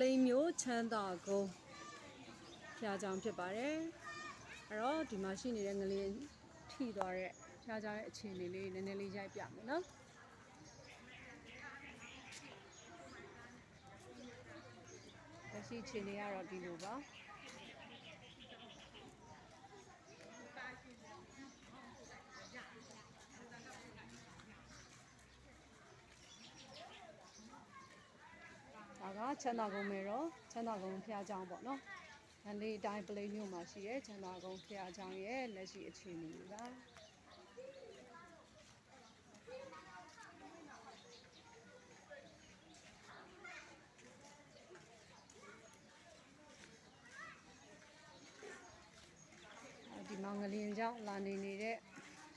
လိန်မျိုးချမ်းသာကုန်းဖျားကြောင်ဖြစ်ပါတယ်အဲ့တော့ဒီမှာရှိနေတဲ့ငလင်းထိသွားတဲ့ဖျားကြောင်ရဲ့အခြေအနေလေးနည်းနည်းလေးရိုက်ပြမယ်နော်လက်ရှိအခြေအနေကတော့ဒီလိုပါ ချမ်းသာကုန်းမယ်တော့ချမ်းသာကုန်းဖျားကြောင်ပေါ့နော်။ဒါလေးအတိုင်းပလိန်မြို့မှာရှိတဲ့ချမ်းသာကုန်းဖျားကြောင်ရဲ့လက်ရှိအခြေအနေပါဒီမောင်ငလင်ကြောင့်လာနေနေတဲ့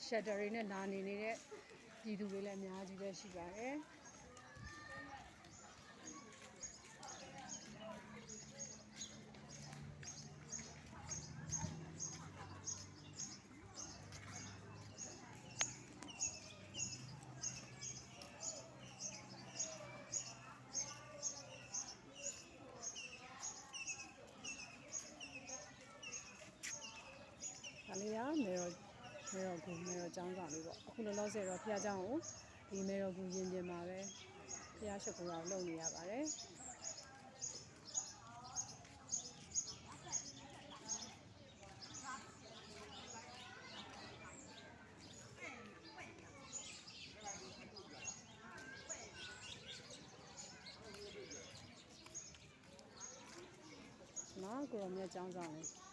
shutter တွေနဲ့လာနေနေတဲ့ပြည်သူတွေလည်းအများကြီးပဲရှိပါတယ်။ ဒါလေးကမေရောမေရောကူမေရောကျောင်းဆောင်လေးပေါ့အခုလောလောဆယ်တော့ဖះကျောင်းကိုဒီမေရောကူရင်ပြင်မှာပဲဖះရှုပ်ကူအောင်လုပ်နေရပါတယ်နော်ကိုရောမြတ်ကျောင်းဆောင်လေး